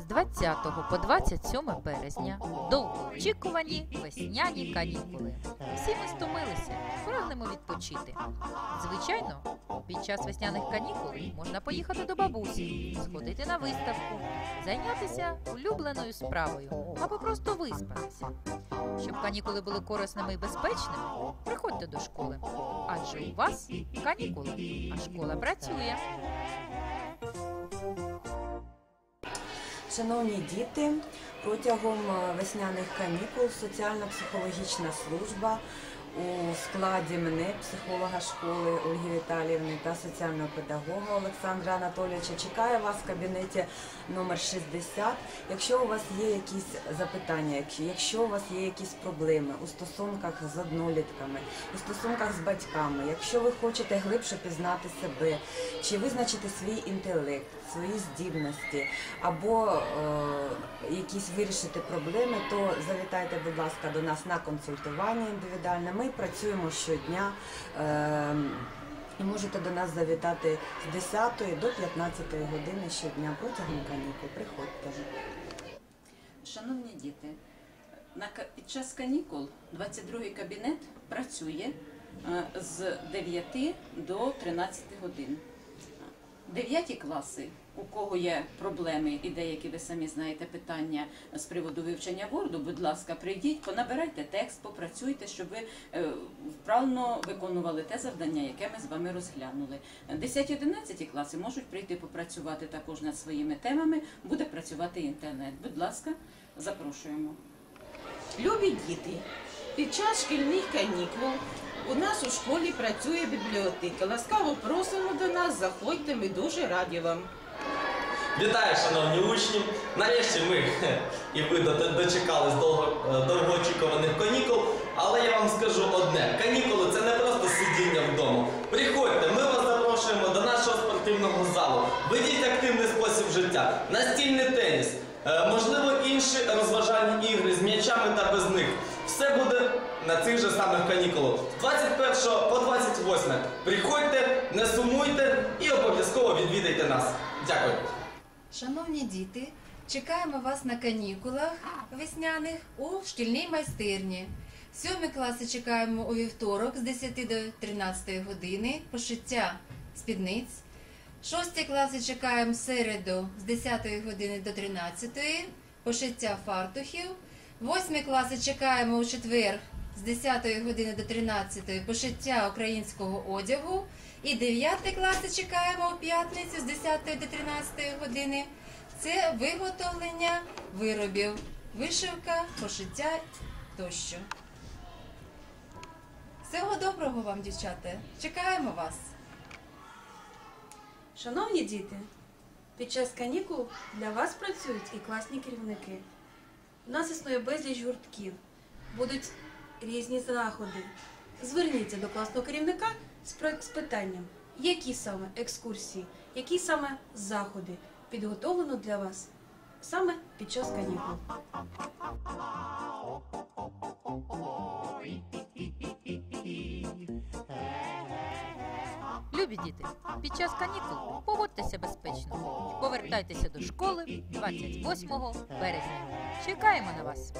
З 20 по 27 березня довгоочікувані весняні канікули. Всі ми стомилися, прагнемо відпочити. Звичайно, під час весняних канікул можна поїхати до бабусі, сходити на виставку, зайнятися улюбленою справою або просто виспатися. Щоб канікули були корисними і безпечними, приходьте до школи, адже у вас канікули, а школа працює. Шановні діти, протягом е, весняних канікул соціально-психологічна служба у складі мене, психолога школи Ольги Віталіївни та соціального педагога Олександра Анатолійовича чекає вас в кабінеті номер 60. Якщо у вас є якісь запитання, якщо- у вас є якісь проблеми у стосунках з однолітками, у стосунках з батьками, якщо ви хочете глибше пізнати себе, чи визначити свій інтелект, свої здібності, або е, якісь вирішити проблеми, то завітайте, будь ласка, до нас на консультування індивідуальне. Ми працюємо щодня. Е, і можете до нас завітати з 10 до 15 години щодня протягом канікул. Приходьте. Шановні діти, під час канікул 22-й кабінет працює е, з 9 до 13 годин. Дев'яті класи, у кого є проблеми і деякі ви самі знаєте питання з приводу вивчення ворду, будь ласка, прийдіть, понабирайте текст, попрацюйте, щоб ви е, вправно виконували те завдання, яке ми з вами розглянули. 10-11 класи можуть прийти попрацювати також над своїми темами, буде працювати інтернет. Будь ласка, запрошуємо. Любі діти, під час шкільних канікул у нас у школі працює бібліотека. Ласкаво просимо до нас, заходьте, ми дуже раді вам. Вітаю, шановні учні! Нарешті ми і ви до- дочекались е, довгоочікуваних канікул. Але я вам скажу одне: канікули це не просто сидіння вдома. Приходьте, ми вас запрошуємо до нашого спортивного залу. Ведіть активний спосіб життя, настільний теніс, е, можливо, інші розважальні ігри з м'ячами та без них. Все буде на цих же самих канікулах. З 21 по 28. Приходьте, не сумуйте і обов'язково відвідайте нас. Дякую. Шановні діти, чекаємо вас на канікулах весняних у шкільній майстерні. Сьомі класи чекаємо у вівторок з 10 до 13 години пошиття спідниць. Шості класи чекаємо середу з 10 години до 13 пошиття фартухів. Восьмі класи чекаємо у четвер з 10 години до 13 пошиття українського одягу. І 9 класи чекаємо у п'ятницю з 10 до 13 години. Це виготовлення виробів, вишивка, пошиття тощо. Всього доброго вам, дівчата! Чекаємо вас! Шановні діти, під час канікул для вас працюють і класні керівники. У нас існує безліч гуртків, будуть різні заходи. Зверніться до класного керівника з питанням, які саме екскурсії, які саме заходи підготовлено для вас саме під час канікул. Любі діти, під час канікул поводьтеся безпечно повертайтеся до школи 28 березня. Чекаємо на вас!